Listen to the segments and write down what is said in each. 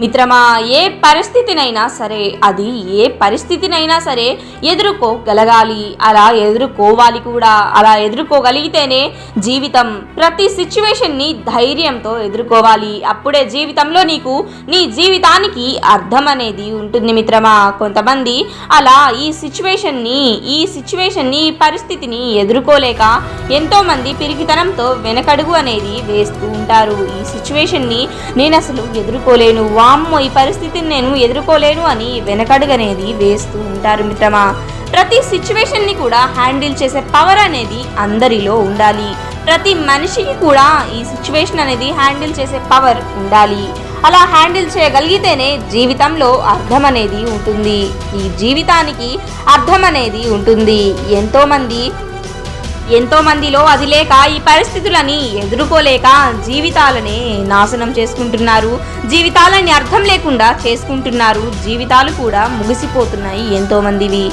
మిత్రమా ఏ పరిస్థితినైనా సరే అది ఏ పరిస్థితినైనా సరే ఎదుర్కోగలగాలి. అలా ఎదుర్కోవాలి కూడా. అలా ఎదుర్కోగలిగితేనే జీవితం ప్రతి సిచ్యువేషన్ని ధైర్యంతో ఎదుర్కోవాలి. అప్పుడే జీవితంలో నీకు నీ జీవితానికి అర్థం అనేది ఉంటుంది మిత్రమా. కొంతమంది అలా ఈ సిచ్యువేషన్ని ఈ సిచ్యువేషన్ని పరిస్థితిని ఎదుర్కోలేక ఎంతోమంది పిరికితనంతో వెనకడుగు అనేది వేస్తూ ఉంటారు. ఈ సిచ్యువేషన్ని నేను అసలు ఎదుర్కోలేను. వామ్మో ఈ పరిస్థితిని నేను ఎదుర్కోలేను అని వెనకడుగనేది వేస్తూ ఉంటారు మిత్రమా. ప్రతి సిచ్యువేషన్ని కూడా హ్యాండిల్ చేసే పవర్ అనేది అందరిలో ఉండాలి. ప్రతి మనిషికి కూడా ఈ సిచ్యువేషన్ అనేది హ్యాండిల్ చేసే పవర్ ఉండాలి. అలా హ్యాండిల్ చేయగలిగితేనే జీవితంలో అర్థం అనేది ఉంటుంది. ఈ జీవితానికి అర్థం అనేది ఉంటుంది. ఎంతోమంది ఎంతో మందిలో అది లేక ఈ పరిస్థితులని ఎదుర్కోలేక జీవితాలనే నాశనం చేసుకుంటున్నారు. జీవితాలని అర్థం లేకుండా చేసుకుంటున్నారు. జీవితాలు కూడా ముగిసిపోతున్నాయి ఎంతో మందివి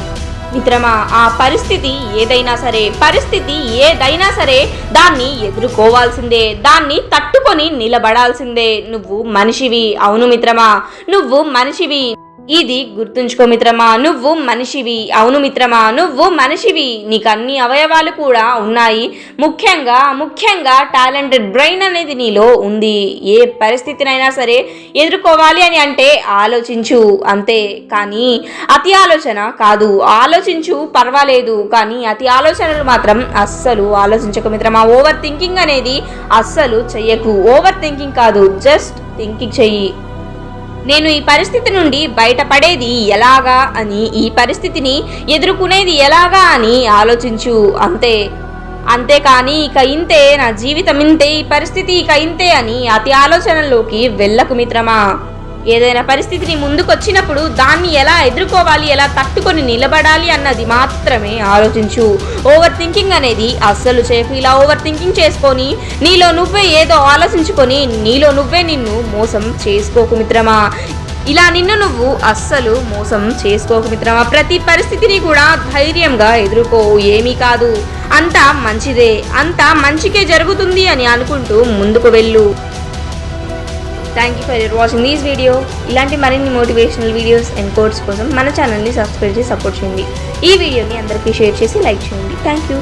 మిత్రమా ఆ పరిస్థితి ఏదైనా సరే పరిస్థితి ఏదైనా సరే దాన్ని ఎదుర్కోవాల్సిందే. దాన్ని తట్టుకొని నిలబడాల్సిందే. నువ్వు మనిషివి. అవును మిత్రమా నువ్వు మనిషివి. ఇది గుర్తుంచుకో మిత్రమా నువ్వు మనిషివి. అవును మిత్రమా నువ్వు మనిషివి. నీకు అన్ని అవయవాలు కూడా ఉన్నాయి. ముఖ్యంగా ముఖ్యంగా టాలెంటెడ్ బ్రెయిన్ అనేది నీలో ఉంది. ఏ పరిస్థితినైనా సరే ఎదుర్కోవాలి అని అంటే ఆలోచించు అంతే. కానీ అతి ఆలోచన కాదు. ఆలోచించు పర్వాలేదు. కానీ అతి ఆలోచనలు మాత్రం అస్సలు ఆలోచించకు మిత్రమా. ఓవర్ థింకింగ్ అనేది అస్సలు చెయ్యకు. ఓవర్ థింకింగ్ కాదు. జస్ట్ థింకింగ్ చెయ్యి. నేను ఈ పరిస్థితి నుండి బయటపడేది ఎలాగా అని ఈ పరిస్థితిని ఎదుర్కొనేది ఎలాగా అని ఆలోచించు అంతే. అంతేకాని ఇక ఇంతే నా జీవితం ఇంతే ఈ పరిస్థితి ఇక ఇంతే అని అతి ఆలోచనలోకి వెళ్ళకు మిత్రమా. ఏదైనా పరిస్థితిని ముందుకొచ్చినప్పుడు దాన్ని ఎలా ఎదుర్కోవాలి ఎలా తట్టుకొని నిలబడాలి అన్నది మాత్రమే ఆలోచించు. ఓవర్ థింకింగ్ అనేది అస్సలు చేయకు ఇలా ఓవర్ థింకింగ్ చేసుకొని నీలో నువ్వే ఏదో ఆలోచించుకొని నీలో నువ్వే నిన్ను మోసం చేసుకోకు మిత్రమా. ఇలా నిన్ను నువ్వు అస్సలు మోసం చేసుకోకు మిత్రమా. ప్రతి పరిస్థితిని కూడా ధైర్యంగా ఎదుర్కో ఏమీ కాదు. అంతా మంచిదే అంతా మంచికే జరుగుతుంది అని అనుకుంటూ ముందుకు వెళ్ళు. Thank you for your watching these video ఇలాంటి మరిన్ని మోటివేషనల్ వీడియోస్ అండ్ కోర్స్ కోసం మన ఛానల్ని సబ్స్క్రైబ్ చేసి సపోర్ట్ చేయండి. ఈ వీడియోని అందరికీ షేర్ చేసి లైక్ చేయండి. Thank you